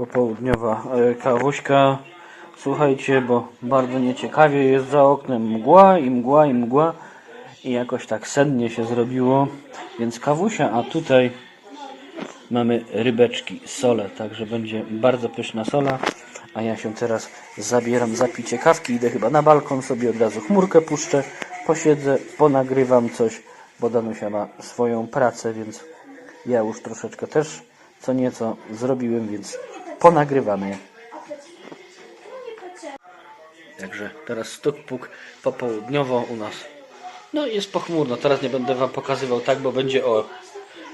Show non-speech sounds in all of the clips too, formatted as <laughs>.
popołudniowa e, kawuśka. Słuchajcie, bo bardzo nieciekawie jest za oknem. Mgła i mgła i mgła. I jakoś tak sennie się zrobiło, więc kawusia, a tutaj mamy rybeczki, sole, także będzie bardzo pyszna sola, a ja się teraz zabieram za picie kawki, idę chyba na balkon sobie od razu chmurkę puszczę, posiedzę, ponagrywam coś, bo Danusia ma swoją pracę, więc ja już troszeczkę też co nieco zrobiłem, więc ponagrywamy. Także teraz stuk puk popołudniowo u nas. No jest pochmurno. Teraz nie będę wam pokazywał tak, bo będzie o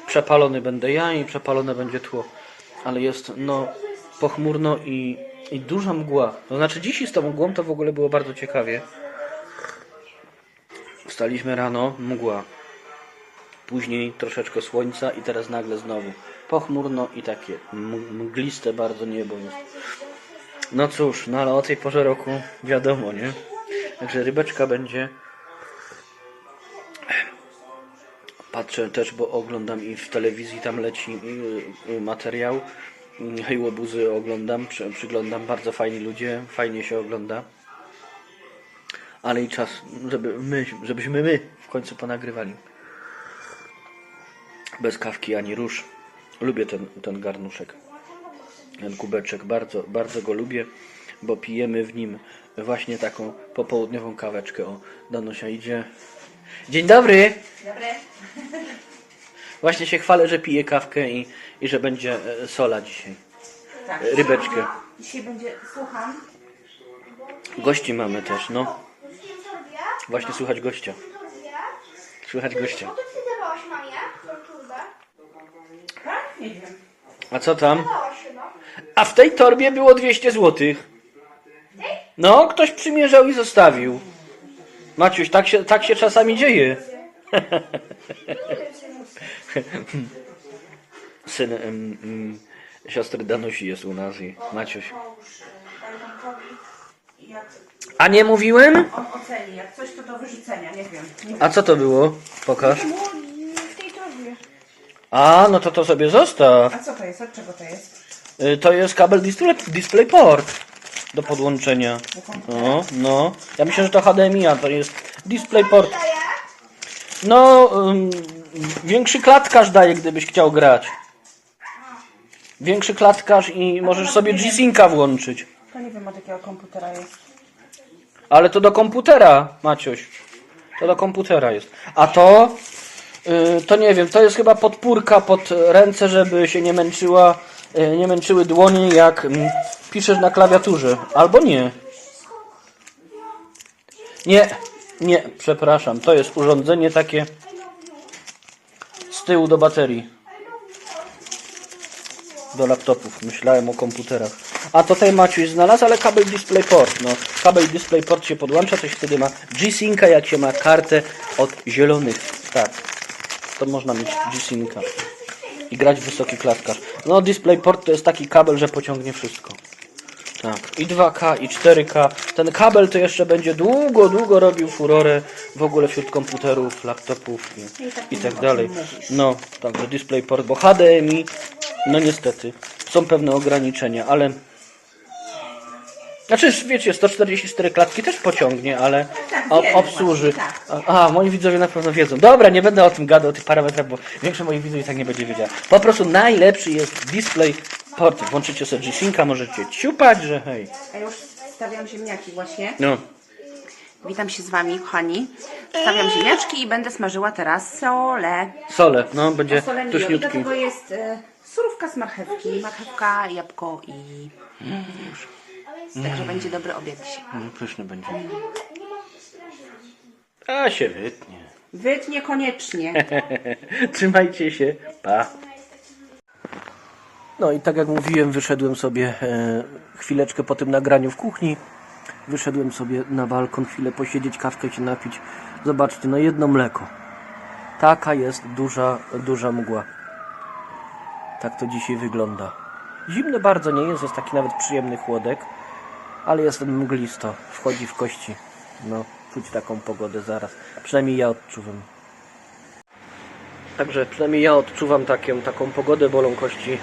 przepalony będę ja i przepalone będzie tło. Ale jest no pochmurno i, i duża mgła. To znaczy dzisiaj z tą mgłą to w ogóle było bardzo ciekawie. Wstaliśmy rano, mgła. Później troszeczkę słońca i teraz nagle znowu pochmurno i takie mgliste bardzo niebo jest. No cóż, no ale o tej porze roku wiadomo, nie? Także rybeczka będzie. Patrzę też, bo oglądam i w telewizji tam leci y, y, materiał. Hejłobuzy oglądam, przy, przyglądam, bardzo fajni ludzie, fajnie się ogląda. Ale i czas, żeby my, żebyśmy my w końcu ponagrywali. Bez kawki ani róż. Lubię ten, ten garnuszek ten kubeczek. Bardzo, bardzo go lubię, bo pijemy w nim właśnie taką popołudniową kaweczkę. O, Danusia idzie. Dzień dobry! Dobry. Właśnie się chwalę, że piję kawkę i, i że będzie e, sola dzisiaj. Tak, Rybeczkę. Dzisiaj będzie, słucham. Gości mamy też, no. Właśnie słychać gościa. Słychać gościa. Co ty dawałaś mamie? Tą turbę? Tak? Nie wiem. A co tam? A w tej torbie było 200 złotych. No, ktoś przymierzał i zostawił. Maciuś, tak się, tak się czasami dzieje. <laughs> Syn em, em, siostry Danusi jest u nas i Maciuś. A nie mówiłem? on oceni, jak coś to do wyrzucenia, nie wiem. A co to było? Pokaż. Było w tej torbie. A, no to to sobie zostaw. A co to jest? Od czego to jest? Y, To jest kabel display, DisplayPort do podłączenia. No, no. Ja myślę, że to HDMI, a to jest DisplayPort. No, ym, większy klatkarz daje, gdybyś chciał grać. Większy klatkarz i możesz sobie G-Synca włączyć. To nie wiem od jakiego komputera jest. Ale to do komputera, Maciuś. To do komputera jest. A to, to nie wiem, to jest chyba podpórka pod ręce, żeby się nie męczyła, y, nie męczyły dłonie, jak mm, piszesz na klawiaturze. Albo nie. Nie, nie, przepraszam. To jest urządzenie takie z tyłu do baterii. Do laptopów. Myślałem o komputerach. A to tutaj Maciuś znalazł, ale kabel DisplayPort. No, kabel DisplayPort się podłącza, się wtedy ma G-Synca, jak się ma kartę od zielonych. Tak. To można mieć G-Synca. I grać w wysoki klatkarz. No, DisplayPort to jest taki kabel, że pociągnie wszystko. Tak. I 2K, i 4K. Ten kabel to jeszcze będzie długo, długo robił furorę w ogóle wśród komputerów, laptopów i, i tak dalej. No, także DisplayPort, bo HDMI, no niestety, są pewne ograniczenia, ale... Znaczy, wiecie, 144 klatki też pociągnie, ale Tak, wiemy obsłuży. właśnie, A, moi widzowie na pewno wiedzą. Dobra, nie będę o tym gadał, o tych parametrach, bo większość moich widzów i tak nie będzie wiedziała. Po prostu najlepszy jest DisplayPort. Włączycie sobie G-Synca, możecie ciupać, że hej. A już stawiam ziemniaki właśnie. No, Witam się z wami, kochani. Stawiam ziemniaczki i będę smażyła teraz solę. sole, no, będzie mio. I do tuśniutki. tego jest e, surówka z marchewki, marchewka, jabłko i Także będzie dobry obiad dzisiaj. Mm, Pyszny będzie. A się wytnie. Wytnie koniecznie. <laughs> Trzymajcie się, pa. No i tak jak mówiłem, wyszedłem sobie e, chwileczkę po tym nagraniu w kuchni. Wyszedłem sobie na balkon chwilę posiedzieć, kawkę się napić. Zobaczcie, no jedno mleko. Taka jest duża, duża mgła. Tak to dzisiaj wygląda. Zimno bardzo nie jest, jest taki nawet przyjemny chłodek, ale jest mglisto, wchodzi w kości. No, czuć taką pogodę zaraz. Przynajmniej ja odczuwam. Także przynajmniej ja odczuwam taką, taką pogodę, bolą kości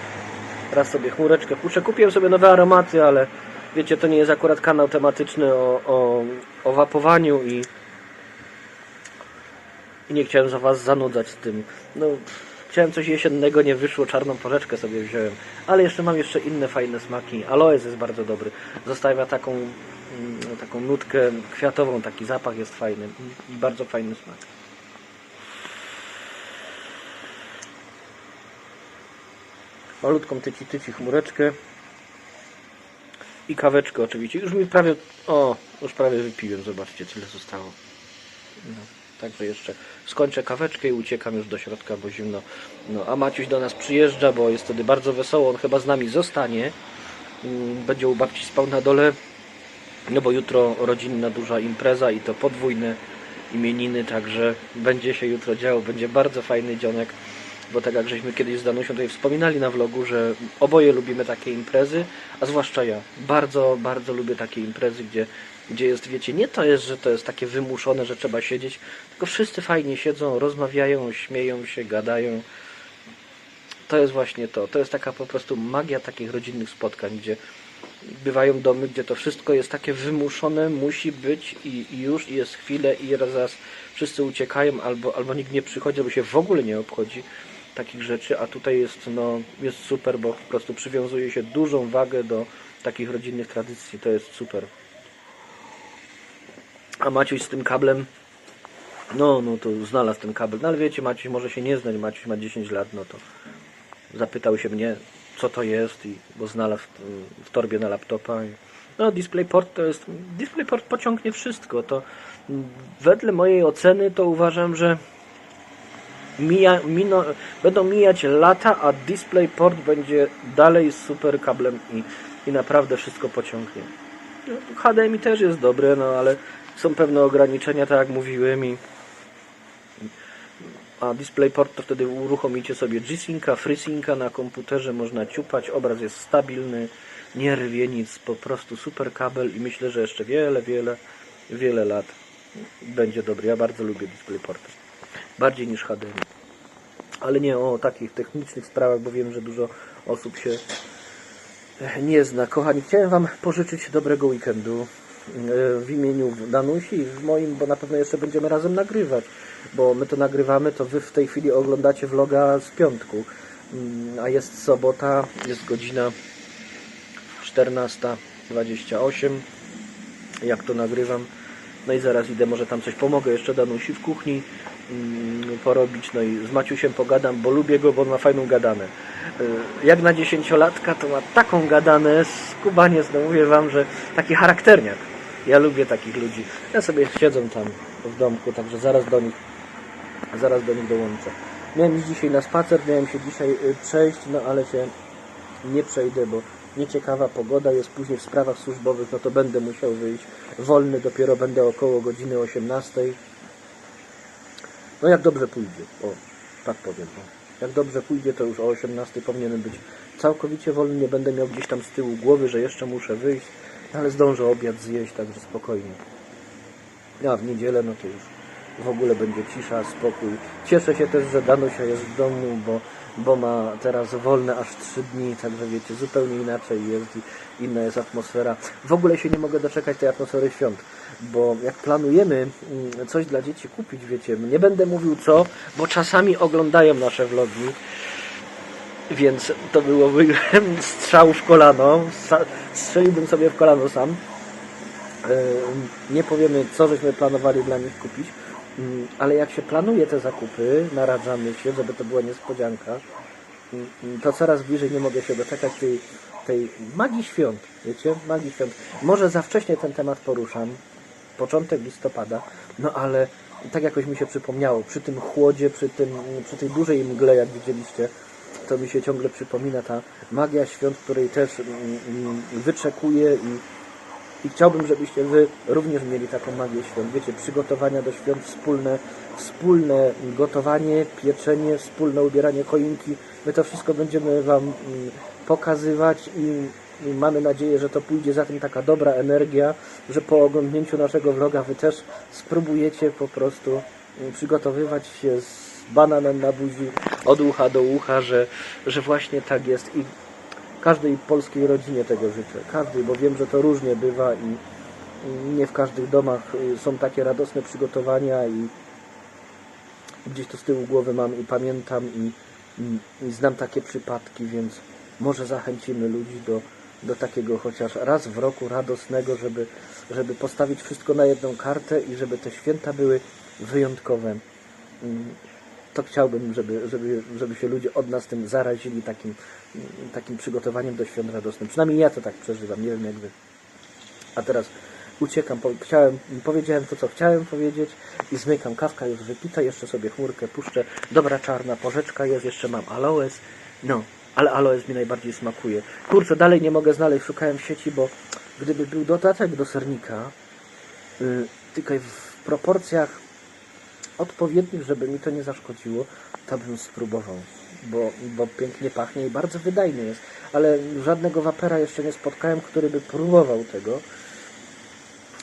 Raz sobie chmureczkę puszczę. Kupiłem sobie nowe aromaty, ale wiecie, to nie jest akurat kanał tematyczny o, o, o wapowaniu i, i nie chciałem za was zanudzać z tym. No, chciałem coś jesiennego, nie wyszło, czarną porzeczkę sobie wziąłem. Ale jeszcze mam jeszcze inne fajne smaki. Aloes jest bardzo dobry. Zostawia taką, mm, taką nutkę kwiatową, taki zapach jest fajny i bardzo fajny smak. Malutką tyci tyci chmureczkę i kaweczkę oczywiście. Już mi prawie, o, już prawie wypiłem, zobaczcie tyle zostało. No, także jeszcze skończę kaweczkę i uciekam już do środka, bo zimno. No, a Maciuś do nas przyjeżdża, bo jest wtedy bardzo wesoło, on chyba z nami zostanie. Mm, Będzie u babci spał na dole, no bo jutro rodzinna duża impreza i to podwójne imieniny, także będzie się jutro działo, będzie bardzo fajny dzionek, bo tak jak żeśmy kiedyś z Danusią tutaj wspominali na vlogu, że oboje lubimy takie imprezy, a zwłaszcza ja. Bardzo, bardzo lubię takie imprezy, gdzie, gdzie jest, wiecie, nie to jest, że to jest takie wymuszone, że trzeba siedzieć, tylko wszyscy fajnie siedzą, rozmawiają, śmieją się, gadają. To jest właśnie to. To jest taka po prostu magia takich rodzinnych spotkań, gdzie bywają domy, gdzie to wszystko jest takie wymuszone, musi być i, i już jest chwilę i zaraz wszyscy uciekają albo, albo nikt nie przychodzi, bo się w ogóle nie obchodzi takich rzeczy, a tutaj jest, no, jest super, bo po prostu przywiązuje się dużą wagę do takich rodzinnych tradycji. To jest super. A Maciuś z tym kablem, no, no to znalazł ten kabel. No ale wiecie, Maciuś może się nie znać, Maciuś ma 10 lat, no to zapytał się mnie, co to jest, i, bo znalazł w, w torbie na laptopa. I, no, DisplayPort to jest. DisplayPort pociągnie wszystko. To wedle mojej oceny to uważam, że mija, mino, będą mijać lata, a DisplayPort będzie dalej super kablem i, i naprawdę wszystko pociągnie. No, HDMI też jest dobre, no ale są pewne ograniczenia, tak jak mówiłem i a DisplayPort to wtedy uruchomicie sobie G-Synca, FreeSynca na komputerze, można ciupać, obraz jest stabilny, nie rwie nic, po prostu super kabel i myślę, że jeszcze wiele, wiele, wiele lat będzie dobry. Ja bardzo lubię DisplayPort. Bardziej niż HDMI. Ale nie o takich technicznych sprawach, bo wiem, że dużo osób się nie zna. Kochani, chciałem Wam pożyczyć dobrego weekendu w imieniu Danusi i w moim, bo na pewno jeszcze będziemy razem nagrywać, bo my to nagrywamy, to Wy w tej chwili oglądacie vloga z piątku, Mm, a jest sobota, jest godzina 14.28, jak to nagrywam. No i zaraz idę, może tam coś pomogę jeszcze Danusi w kuchni mm, porobić, no i z Maciusiem pogadam, bo lubię go, bo on ma fajną gadanę. Y, Jak na dziesięciolatka to ma taką gadanę, skubaniec, no mówię wam, że taki charakterniak. Ja lubię takich ludzi. Ja sobie siedzą tam w domku, także zaraz do nich, zaraz do nich dołączę. Miałem iść dzisiaj na spacer, miałem się dzisiaj y, przejść, no ale się nie przejdę, bo nieciekawa pogoda jest później w sprawach służbowych, no to będę musiał wyjść wolny, dopiero będę około godziny 18. No jak dobrze pójdzie, o, tak powiem. Jak dobrze pójdzie, to już o 18 powinienem być całkowicie wolny, nie będę miał gdzieś tam z tyłu głowy, że jeszcze muszę wyjść, ale zdążę obiad zjeść, także spokojnie. A w niedzielę, no to już w ogóle będzie cisza, spokój. Cieszę się też, że Danusia jest w domu, bo, bo ma teraz wolne aż trzy dni, także wiecie, zupełnie inaczej jest i inna jest atmosfera. W ogóle się nie mogę doczekać tej atmosfery świąt, bo jak planujemy mm, coś dla dzieci kupić, wiecie, nie będę mówił co, bo czasami oglądają nasze vlogi, więc to byłoby strzał w kolano, strzeliłbym sobie w kolano sam. Yy, nie powiemy, co żeśmy planowali dla nich kupić, Mm, ale jak się planuje te zakupy, naradzamy się, żeby to była niespodzianka, mm, to coraz bliżej nie mogę się doczekać tej, tej magii świąt, wiecie, magii świąt. Może za wcześnie ten temat poruszam, początek listopada, no ale tak jakoś mi się przypomniało, przy tym chłodzie, przy, tym, przy tej dużej mgle, jak widzieliście, to mi się ciągle przypomina ta magia świąt, której też mm, mm, wyczekuję i i chciałbym, żebyście Wy również mieli taką magię świąt. Wiecie, przygotowania do świąt wspólne, wspólne gotowanie, pieczenie, wspólne ubieranie choinki. My to wszystko będziemy Wam mm, pokazywać i, mamy nadzieję, że to pójdzie za tym taka dobra energia, że po oglądnięciu naszego vloga Wy też spróbujecie po prostu przygotowywać się z bananem na buzi od ucha do ucha, że, że właśnie tak jest. I każdej polskiej rodzinie tego życzę. Każdej, bo wiem, że to różnie bywa i, nie w każdych domach y, są takie radosne przygotowania i gdzieś to z tyłu głowy mam i pamiętam i, i, i znam takie przypadki, więc może zachęcimy ludzi do, do takiego chociaż raz w roku radosnego, żeby, żeby postawić wszystko na jedną kartę i żeby te święta były wyjątkowe. To chciałbym, żeby, żeby, żeby się ludzie od nas tym zarazili takim, takim przygotowaniem do świąt radosnym. Przynajmniej ja to tak przeżywam, nie wiem jak wy. A teraz uciekam, po, chciałem, powiedziałem to, co chciałem powiedzieć i zmykam. Kawka już wypita, jeszcze sobie chmurkę puszczę. Dobra czarna porzeczka jest, jeszcze mam aloes. No, ale aloes mi najbardziej smakuje. Kurczę, dalej nie mogę znaleźć, szukałem w sieci, bo gdyby był dodatek do sernika, yy, tylko w proporcjach odpowiednich, żeby mi to nie zaszkodziło, to bym spróbował. Bo, bo pięknie pachnie i bardzo wydajny jest. Ale żadnego wapera jeszcze nie spotkałem, który by próbował tego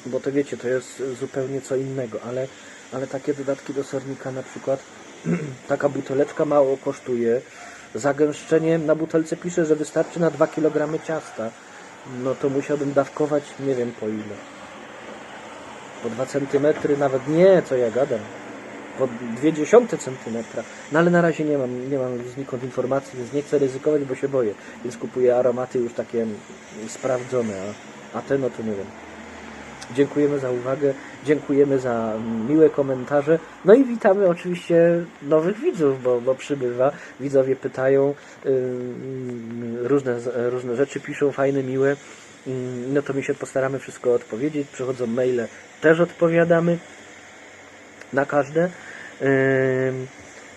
bo to wiecie, to jest zupełnie co innego, ale, ale takie dodatki do sernika na przykład, <clears throat> taka buteleczka mało kosztuje, zagęszczenie na butelce pisze, że wystarczy na 2 kg ciasta, no to musiałbym dawkować nie wiem po ile. Po 2 cm, nawet nie, co ja gadam. Po 0,2 cm. No ale na razie nie mam, nie mam znikąd informacji, więc nie chcę ryzykować, bo się boję. Więc kupuję aromaty już takie sprawdzone, a, a te no to nie wiem. Dziękujemy za uwagę, dziękujemy za miłe komentarze. No i witamy oczywiście nowych widzów, bo, bo przybywa. Widzowie pytają, yy, różne, różne rzeczy piszą, fajne, miłe. Yy, No to my się postaramy wszystko odpowiedzieć. Przychodzą maile, też odpowiadamy na każde.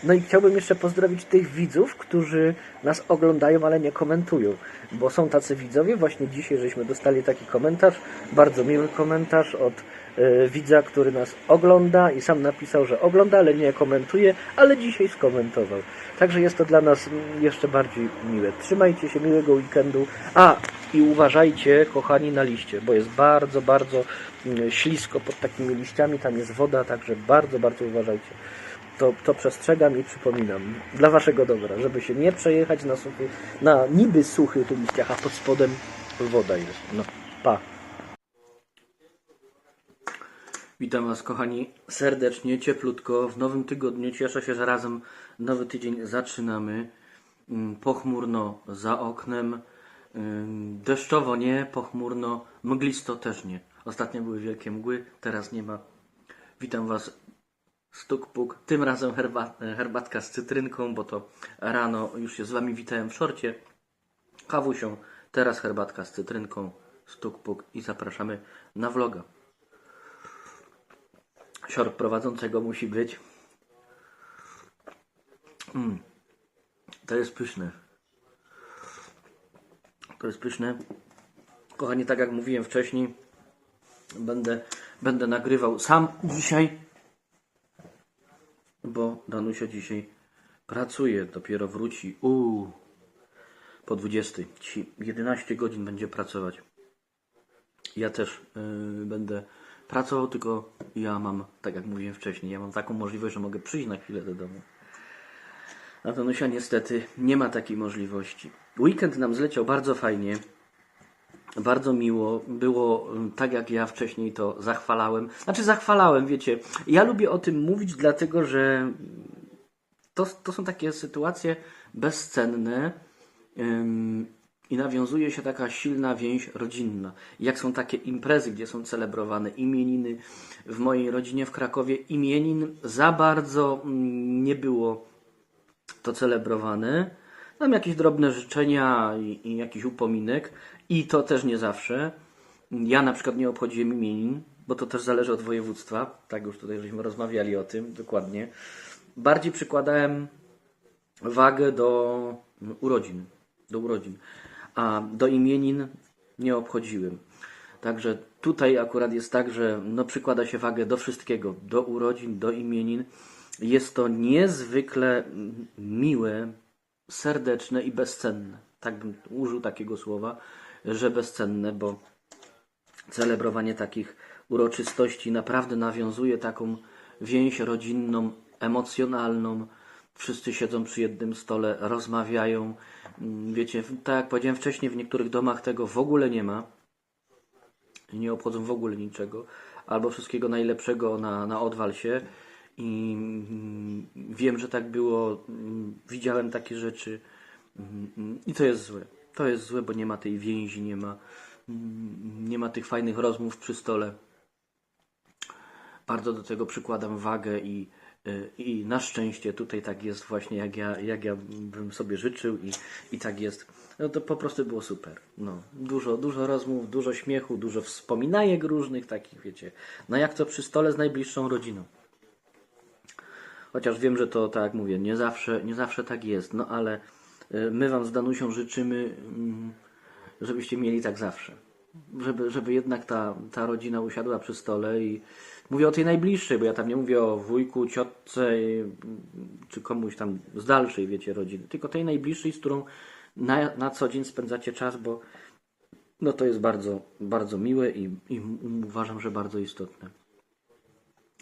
No i chciałbym jeszcze pozdrowić tych widzów, którzy nas oglądają, ale nie komentują, bo są tacy widzowie. Właśnie dzisiaj żeśmy dostali taki komentarz, bardzo miły komentarz od e, widza, który nas ogląda i sam napisał, że ogląda, ale nie komentuje, ale dzisiaj skomentował. Także jest to dla nas jeszcze bardziej miłe. Trzymajcie się, miłego weekendu. A, i uważajcie, kochani, na liście, bo jest bardzo, bardzo mm, ślisko pod takimi liściami, tam jest woda, także bardzo, bardzo uważajcie to, to przestrzegam i przypominam. Dla waszego dobra, żeby się nie przejechać na suchy, na niby suchych liściach, a pod spodem woda jest. No, pa. Witam was kochani serdecznie, cieplutko. W nowym tygodniu cieszę się, że razem nowy tydzień zaczynamy. Mm, Pochmurno za oknem. Deszczowo nie, pochmurno, mglisto też nie. Ostatnio były wielkie mgły, teraz nie ma. Witam was Stuk puk, tym razem herba, herbatka z cytrynką, bo to rano już się z Wami witałem w szorcie. Kawusią, teraz herbatka z cytrynką, stuk puk i zapraszamy na vloga. Sior prowadzącego musi być. Mm, to jest pyszne. To jest pyszne. Kochani, tak jak mówiłem wcześniej, będę, będę nagrywał sam dzisiaj bo Danusia dzisiaj pracuje, dopiero wróci. Uuu, po 20. Ci 11 godzin będzie pracować. Ja też yy, będę pracował, tylko ja mam, tak jak mówiłem wcześniej, ja mam taką możliwość, że mogę przyjść na chwilę do domu. A Danusia niestety nie ma takiej możliwości. Weekend nam zleciał bardzo fajnie. Bardzo miło. Było mm, tak, jak ja wcześniej to zachwalałem. Znaczy, zachwalałem, wiecie. Ja lubię o tym mówić, dlatego że to, to są takie sytuacje bezcenne ym, i nawiązuje się taka silna więź rodzinna. Jak są takie imprezy, gdzie są celebrowane imieniny. W mojej rodzinie w Krakowie imienin za bardzo mm, nie było to celebrowane. Tam jakieś drobne życzenia i, i jakiś upominek. I to też nie zawsze. Ja na przykład nie obchodziłem imienin, bo to też zależy od województwa. Tak już tutaj żeśmy rozmawiali o tym dokładnie. Bardziej przykładałem wagę do urodzin, do urodzin, a do imienin nie obchodziłem. Także tutaj akurat jest tak, że no przykłada się wagę do wszystkiego, do urodzin, do imienin. Jest to niezwykle miłe, serdeczne i bezcenne. Tak bym użył takiego słowa, że bezcenne, bo celebrowanie takich uroczystości naprawdę nawiązuje taką więź rodzinną, emocjonalną Wszyscy siedzą przy jednym stole, rozmawiają. Mm, Wiecie, tak jak powiedziałem wcześniej, w niektórych domach tego w ogóle nie ma. Nie obchodzą w ogóle niczego. Albo wszystkiego najlepszego na, na odwal się. I mm, wiem, że tak było. Widziałem takie rzeczy. Mm, I to jest złe. To jest złe, bo nie ma tej więzi, nie ma, mm, nie ma tych fajnych rozmów przy stole. Bardzo do tego przykładam wagę i, y, i na szczęście tutaj tak jest właśnie jak ja, jak ja bym sobie życzył i, i tak jest. No to po prostu było super. No, dużo, dużo rozmów, dużo śmiechu, dużo wspominajek różnych takich, wiecie. No jak to przy stole z najbliższą rodziną. Chociaż wiem, że to tak jak mówię, nie zawsze, nie zawsze tak jest, no ale y, my Wam z Danusią życzymy, mm, żebyście mieli tak zawsze. Żeby, żeby jednak ta, ta rodzina usiadła przy stole i mówię o tej najbliższej, bo ja tam nie mówię o wujku, ciotce y, czy komuś tam z dalszej, wiecie, rodziny, tylko tej najbliższej, z którą na, na co dzień spędzacie czas, bo no to jest bardzo, bardzo miłe i, i uważam, że bardzo istotne.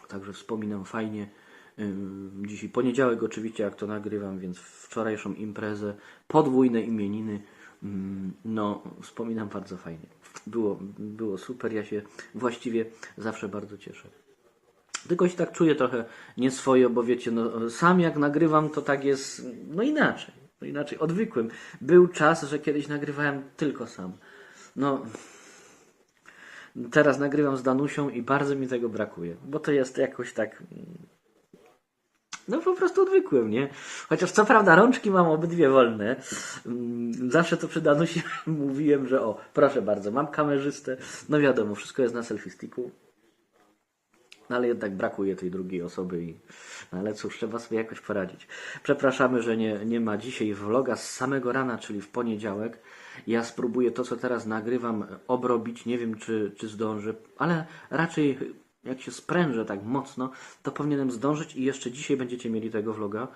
Także wspominam fajnie. Dzisiaj poniedziałek oczywiście, jak to nagrywam, więc wczorajszą imprezę, podwójne imieniny, no wspominam bardzo fajnie. Było, było super, ja się właściwie zawsze bardzo cieszę. Tylko się tak czuję trochę nieswojo, bo wiecie, no, sam jak nagrywam, to tak jest, no inaczej, no inaczej, odwykłem. Był czas, że kiedyś nagrywałem tylko sam. No, teraz nagrywam z Danusią i bardzo mi tego brakuje, bo to jest jakoś tak. No po prostu odwykłem, nie? Chociaż co prawda rączki mam obydwie wolne. Mm, Zawsze to przy Danusi <laughs> mówiłem, że o, proszę bardzo, mam kamerzystę. No wiadomo, wszystko jest na selfie sticku. No ale jednak brakuje tej drugiej osoby i no ale cóż, trzeba sobie jakoś poradzić. Przepraszamy, że nie, nie ma dzisiaj vloga z samego rana, czyli w poniedziałek. Ja spróbuję to, co teraz nagrywam, obrobić. Nie wiem, czy, czy zdążę, ale raczej jak się sprężę tak mocno, to powinienem zdążyć i jeszcze dzisiaj będziecie mieli tego vloga,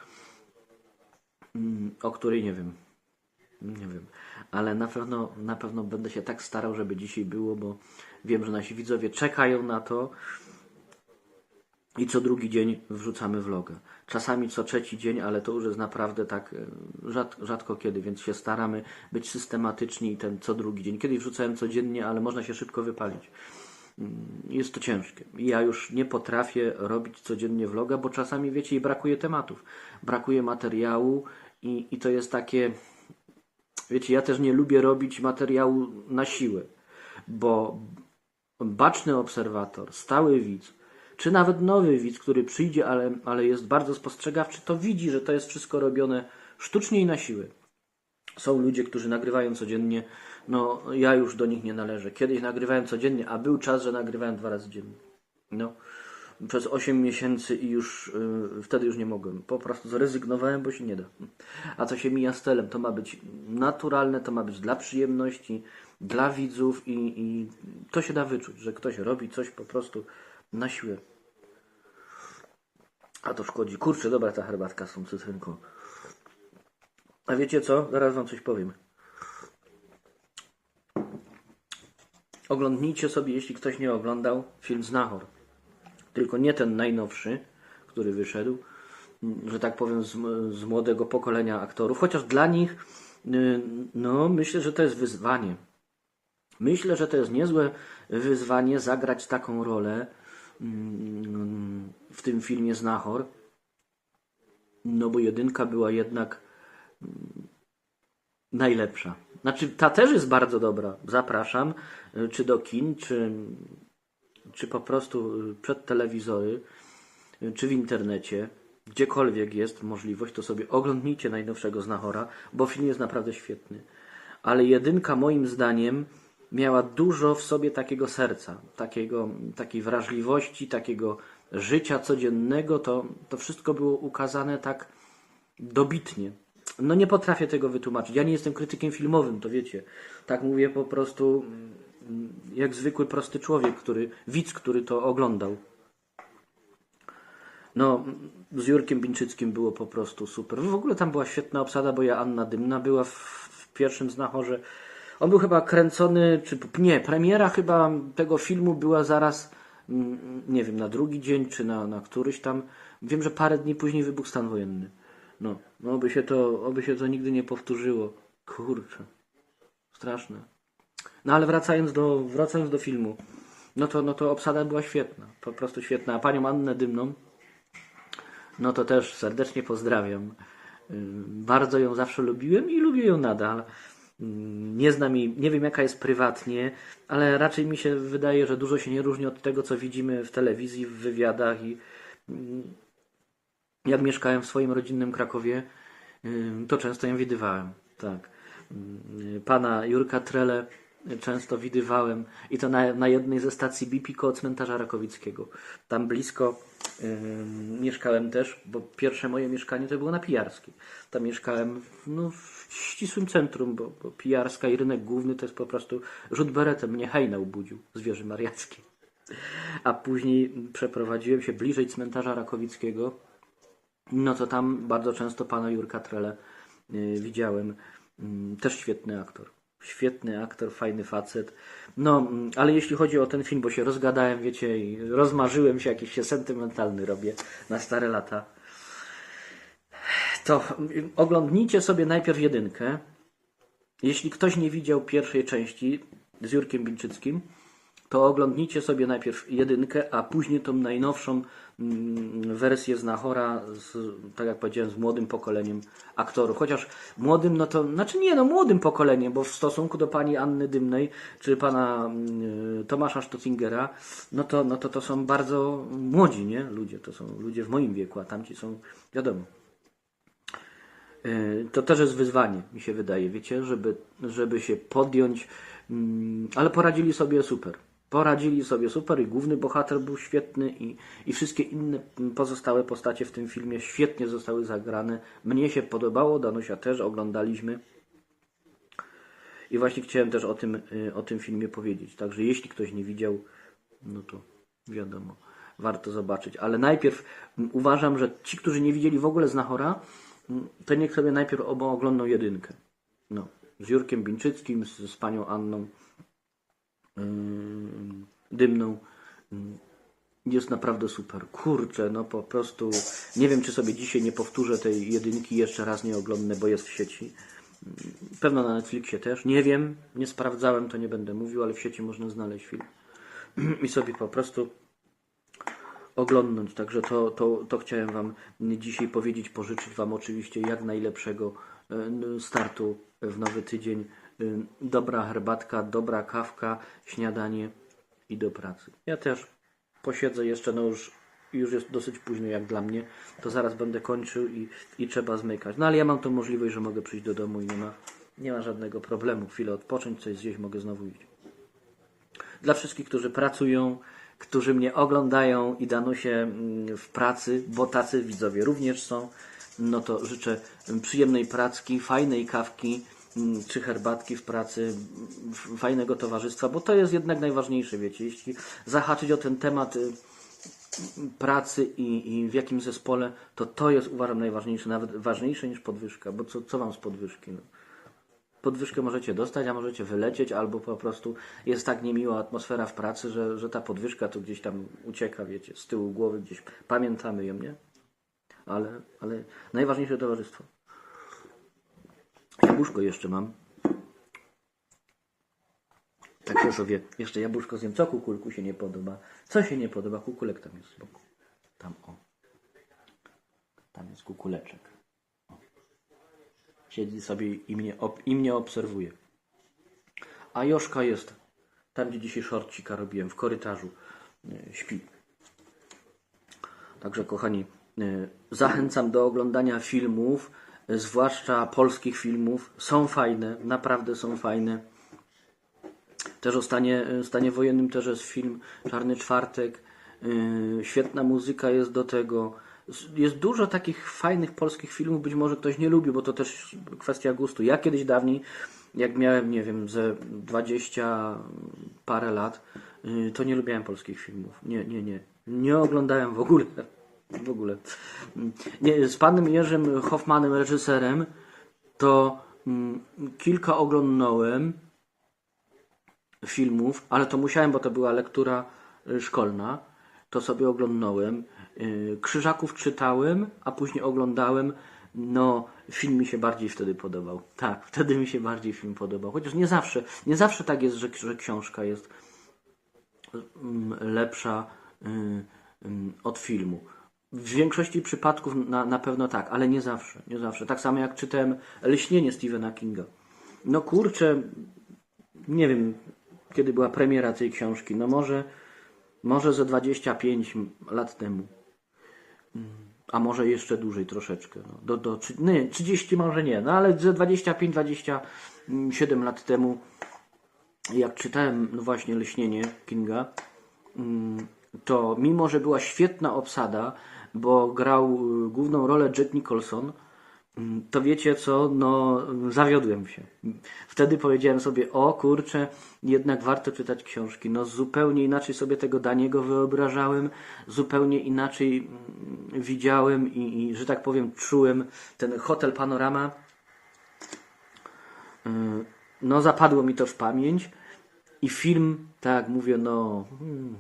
mm, o której nie wiem. Nie wiem, ale na pewno, na pewno będę się tak starał, żeby dzisiaj było, bo wiem, że nasi widzowie czekają na to i co drugi dzień wrzucamy vloga. Czasami co trzeci dzień, ale to już jest naprawdę tak e, rzad, rzadko kiedy, więc się staramy być systematyczni i ten co drugi dzień. Kiedyś wrzucałem codziennie, ale można się szybko wypalić. Mm, Jest to ciężkie. Ja już nie potrafię robić codziennie vloga, bo czasami, wiecie, i brakuje tematów. Brakuje materiału i, i to jest takie... Wiecie, ja też nie lubię robić materiału na siłę, bo baczny obserwator, stały widz, czy nawet nowy widz, który przyjdzie, ale, ale jest bardzo spostrzegawczy, to widzi, że to jest wszystko robione sztucznie i na siłę. Są ludzie, którzy nagrywają codziennie. No, ja już do nich nie należę. Kiedyś nagrywałem codziennie, a był czas, że nagrywałem dwa razy dziennie. No, przez 8 miesięcy i już yy, wtedy już nie mogłem. Po prostu zrezygnowałem, bo się nie da. A co się mija z celem, to ma być naturalne, to ma być dla przyjemności, dla widzów i, i to się da wyczuć, że ktoś robi coś po prostu na siłę. A to szkodzi. Kurczę, dobra ta herbatka z tą cytrynką. A wiecie co? Zaraz wam coś powiem. Oglądnijcie sobie, jeśli ktoś nie oglądał, film Znachor. Tylko nie ten najnowszy, który wyszedł, m, że tak powiem, z, z młodego pokolenia aktorów. Chociaż dla nich, y, no, myślę, że to jest wyzwanie. Myślę, że to jest niezłe wyzwanie zagrać taką rolę mm, w tym filmie Znachor. No bo jedynka była jednak mm, najlepsza. Znaczy, ta też jest bardzo dobra. Zapraszam, y, czy do kin, czy, czy po prostu y, przed telewizory, y, czy w internecie. Gdziekolwiek jest możliwość, to sobie oglądnijcie najnowszego Znachora, bo film jest naprawdę świetny. Ale jedynka moim zdaniem miała dużo w sobie takiego serca, takiego, takiej wrażliwości, takiego życia codziennego. To, to wszystko było ukazane tak dobitnie. No nie potrafię tego wytłumaczyć. Ja nie jestem krytykiem filmowym, to wiecie. Tak mówię po prostu mm, jak zwykły prosty człowiek, który widz, który to oglądał. No, z Jurkiem Bińczyckim było po prostu super. W ogóle tam była świetna obsada, bo ja Anna Dymna była w, w pierwszym znachorze. On był chyba kręcony, czy nie, premiera chyba tego filmu była zaraz, mm, nie wiem, na drugi dzień, czy na, na któryś tam. Wiem, że parę dni później wybuchł stan wojenny. No, no oby się to, oby się to nigdy nie powtórzyło. Kurczę. Straszne. No ale wracając do, wracając do filmu, no to, no to obsada była świetna, po prostu świetna. A panią Annę Dymną, no to też serdecznie pozdrawiam. Bardzo ją zawsze lubiłem i lubię ją nadal. Nie znam jej, nie wiem jaka jest prywatnie, ale raczej mi się wydaje, że dużo się nie różni od tego, co widzimy w telewizji, w wywiadach i jak mieszkałem w swoim rodzinnym Krakowie, to często ją widywałem. Tak. Pana Jurka Trele często widywałem i to na, na jednej ze stacji BP koło cmentarza Rakowickiego. Tam blisko ym, mieszkałem też, bo pierwsze moje mieszkanie to było na Pijarskiej. Tam mieszkałem no, w ścisłym centrum, bo, bo Pijarska i rynek główny to jest po prostu rzut beretem. Mnie hejna budził z wieży mariackiej. A później przeprowadziłem się bliżej cmentarza Rakowickiego no to tam bardzo często pana Jurka Trele y, widziałem. Mm, też świetny aktor. Świetny aktor, fajny facet. No, mm, ale jeśli chodzi o ten film, bo się rozgadałem, wiecie, i rozmarzyłem się, jakiś się sentymentalny robię na stare lata, to mm, oglądnijcie sobie najpierw jedynkę. Jeśli ktoś nie widział pierwszej części z Jurkiem Bilczyckim, to oglądnijcie sobie najpierw jedynkę, a później tą najnowszą mm, wersję Znachora, z, tak jak powiedziałem, z młodym pokoleniem aktorów. Chociaż młodym, no to, znaczy nie, no młodym pokoleniem, bo w stosunku do pani Anny Dymnej, czy pana mm, Tomasza Stotzingera, no to, no to to są bardzo młodzi, nie? Ludzie, to są ludzie w moim wieku, a tamci są, wiadomo. Yy, To też jest wyzwanie, mi się wydaje, wiecie, żeby, żeby się podjąć, mm, ale poradzili sobie super. Poradzili sobie super i główny bohater był świetny i, i wszystkie inne pozostałe postacie w tym filmie świetnie zostały zagrane. Mnie się podobało, Danusia też, oglądaliśmy. I właśnie chciałem też o tym, y, o tym filmie powiedzieć. Także jeśli ktoś nie widział, no to wiadomo, warto zobaczyć. Ale najpierw uważam, że ci, którzy nie widzieli w ogóle Znachora, to niech sobie najpierw obo oglądną jedynkę. No, z Jurkiem Bińczyckim, z, z panią Anną Dymną. Ym, Jest naprawdę super. Kurczę, no po prostu nie wiem, czy sobie dzisiaj nie powtórzę tej jedynki, jeszcze raz nie oglądnę, bo jest w sieci. Ym, Pewno na Netflixie też. Nie wiem, nie sprawdzałem, to nie będę mówił, ale w sieci można znaleźć film. <clears throat> I sobie po prostu oglądnąć. Także to, to, to chciałem Wam dzisiaj powiedzieć, pożyczyć Wam oczywiście jak najlepszego startu w nowy tydzień. E, Dobra herbatka, dobra kawka, śniadanie i do pracy. Ja też posiedzę jeszcze, no już, już jest dosyć późno jak dla mnie, to zaraz będę kończył i, i trzeba zmykać. No ale ja mam tą możliwość, że mogę przyjść do domu i nie ma, nie ma żadnego problemu. Chwilę odpocząć, coś zjeść, mogę znowu iść dla wszystkich, którzy pracują, którzy mnie oglądają i Danusie mm, w pracy, bo tacy widzowie również są, no to życzę mm, przyjemnej pracki, fajnej kawki czy herbatki w pracy, mm, fajnego towarzystwa, bo to jest jednak najważniejsze, wiecie, jeśli zahaczyć o ten temat y, pracy i, i w jakim zespole, to to jest uważam najważniejsze, nawet ważniejsze niż podwyżka, bo co, co wam z podwyżki? No? podwyżkę możecie dostać, a możecie wylecieć, albo po prostu jest tak niemiła atmosfera w pracy, że, że ta podwyżka to gdzieś tam ucieka, wiecie, z tyłu głowy gdzieś. Pamiętamy ją, nie? Ale, ale najważniejsze towarzystwo. Jabłuszko jeszcze mam. Tak sobie jeszcze jabłuszko zjem. Co kukulku się nie podoba? Co się nie podoba? Kukulek tam jest z boku. Tam o. Tam jest kukuleczek. Siedzi sobie i mnie, ob, i mnie obserwuje. A Joszka jest tam, gdzie dzisiaj szorcika robiłem, w korytarzu. e, Śpi. Także, kochani, e, zachęcam do oglądania filmów, zwłaszcza polskich filmów. Są fajne, naprawdę są fajne. Też o stanie, stanie wojennym też jest film Czarny Czwartek. Yy, Świetna muzyka jest do tego. Jest dużo takich fajnych polskich filmów, być może ktoś nie lubi, bo to też kwestia gustu. Ja kiedyś dawniej, jak miałem, nie wiem, ze 20 parę lat, yy, to nie lubiałem polskich filmów. Nie, nie, nie. Nie oglądałem w ogóle. W ogóle. Nie, z panem Jerzym Hoffmanem, reżyserem, to mm, kilka oglądnąłem filmów, ale to musiałem, bo to była lektura y, szkolna. To sobie oglądałem. Y, Krzyżaków czytałem, a później oglądałem no film mi się bardziej wtedy podobał. Tak, <laughs> wtedy mi się bardziej film podobał. Chociaż nie zawsze, nie zawsze tak jest, że, że książka jest mm, lepsza y, y, od filmu. W większości przypadków na, na pewno tak, ale nie zawsze, nie zawsze. Tak samo jak czytałem Leśnienie Stephena Kinga. No kurczę, nie wiem, kiedy była premiera tej książki. No może, może ze 25 lat temu. A może jeszcze dłużej troszeczkę. No, do, do, nie, 30 może nie, no ale ze 25-27 lat temu, jak czytałem no właśnie Leśnienie Kinga, mm, to mimo, że była świetna obsada, bo grał y, główną rolę Jack Nicholson, mm, to wiecie co, no zawiodłem się. Wtedy powiedziałem sobie, o kurczę, jednak warto czytać książki. No zupełnie inaczej sobie tego Daniego wyobrażałem, zupełnie inaczej mm, widziałem i, i że tak powiem czułem ten hotel Panorama. Y, No zapadło mi to w pamięć i film, tak mówię, no hmm,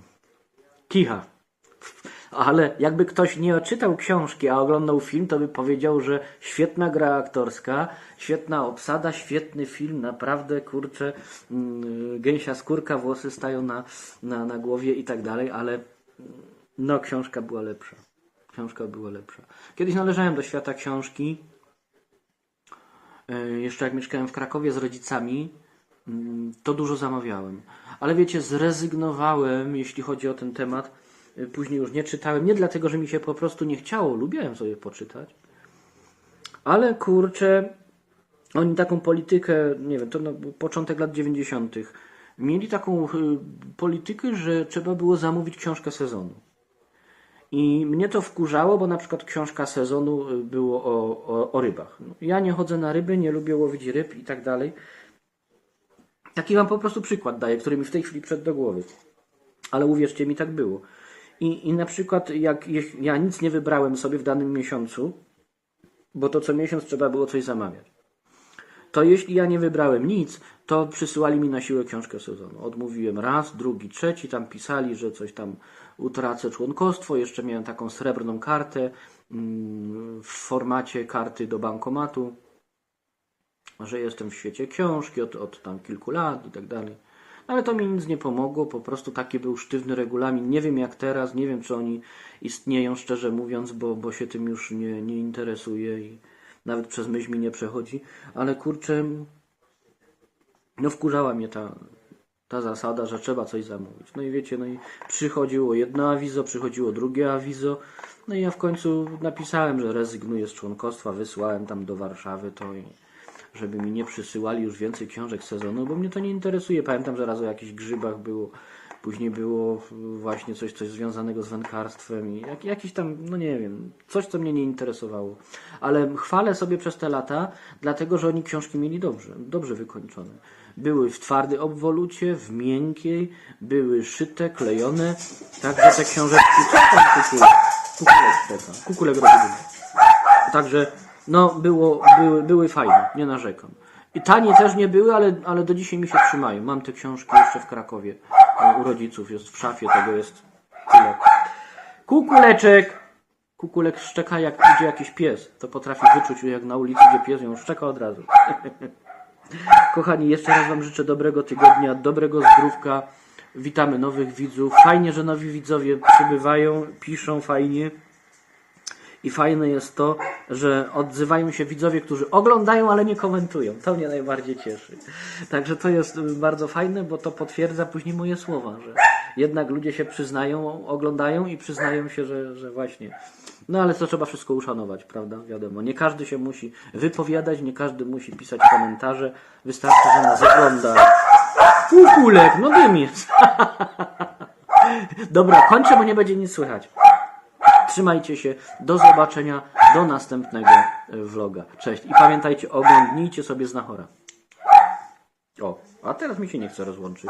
kicha. Ale jakby ktoś nie czytał książki, a oglądał film, to by powiedział, że świetna gra aktorska, świetna obsada, świetny film, naprawdę, kurczę, mm, gęsia skórka, włosy stają na, na, na głowie i tak dalej, ale mm, no, książka była lepsza. Książka była lepsza. Kiedyś należałem do świata książki, E, jeszcze jak mieszkałem w Krakowie z rodzicami, mm, to dużo zamawiałem. Ale wiecie, zrezygnowałem, jeśli chodzi o ten temat. E, Później już nie czytałem. Nie dlatego, że mi się po prostu nie chciało, lubiłem sobie poczytać. Ale kurczę, oni taką politykę, nie wiem, to no, początek lat 90. Mieli taką y, politykę, że trzeba było zamówić książkę sezonu. I mnie to wkurzało, bo na przykład książka sezonu y, było o, o, o rybach. No, Ja nie chodzę na ryby, nie lubię łowić ryb i tak dalej. Taki wam po prostu przykład daję, który mi w tej chwili przed do głowy. Ale uwierzcie mi, tak było. I, i na przykład jak ja nic nie wybrałem sobie w danym miesiącu, bo to co miesiąc trzeba było coś zamawiać. To jeśli ja nie wybrałem nic, to przysyłali mi na siłę książkę sezonu. Odmówiłem raz, drugi, trzeci, tam pisali, że coś tam utracę członkostwo. Jeszcze miałem taką srebrną kartę mm, w formacie karty do bankomatu, że jestem w świecie książki od, od tam kilku lat i tak dalej. Ale to mi nic nie pomogło, po prostu taki był sztywny regulamin. Nie wiem jak teraz, nie wiem czy oni istnieją, szczerze mówiąc, bo, bo się tym już nie, nie interesuję i nawet przez myśl mi nie przechodzi, ale kurczę, no wkurzała mnie ta, ta zasada, że trzeba coś zamówić. No i wiecie, no i przychodziło jedno awizo, przychodziło drugie awizo, no i ja w końcu napisałem, że rezygnuję z członkostwa, wysłałem tam do Warszawy to i żeby mi nie przysyłali już więcej książek sezonu, bo mnie to nie interesuje. Pamiętam, że raz o jakichś grzybach było, później było właśnie coś, coś związanego z wędkarstwem i jak, jakiś tam, no nie wiem, coś, co mnie nie interesowało. Ale chwalę sobie przez te lata, dlatego, że oni książki mieli dobrze, dobrze wykończone. Były w twardej obwolucie, w miękkiej, były szyte, klejone, także te książeczki, co tam kukulek, kukulek. Także no było, były, były fajne, nie narzekam. I tanie też nie były, ale, ale do dzisiaj mi się trzymają. Mam te książki jeszcze w Krakowie. U rodziców jest w szafie, tego jest tyle. Kukuleczek! Kukulek szczeka jak idzie jakiś pies. To potrafi wyczuć jak na ulicy idzie pies, ją szczeka od razu. <laughs> Kochani, jeszcze raz Wam życzę dobrego tygodnia, dobrego zdrówka. Witamy nowych widzów. Fajnie, że nowi widzowie przybywają, piszą fajnie. I fajne jest to, że odzywają się widzowie, którzy oglądają, ale nie komentują. To mnie najbardziej cieszy. Także to jest y, bardzo fajne, bo to potwierdza później moje słowa, że jednak ludzie się przyznają, oglądają i przyznają się, że, że właśnie. No ale to trzeba wszystko uszanować, prawda? Wiadomo. Nie każdy się musi wypowiadać, nie każdy musi pisać komentarze. Wystarczy, że nas ogląda. Kukulek, no dym jest. <laughs> Dobra, kończę, bo nie będzie nic słychać. Trzymajcie się, do zobaczenia, do następnego e, vloga. Cześć i pamiętajcie, oglądnijcie sobie Znachora. O, a teraz mi się nie chce rozłączyć.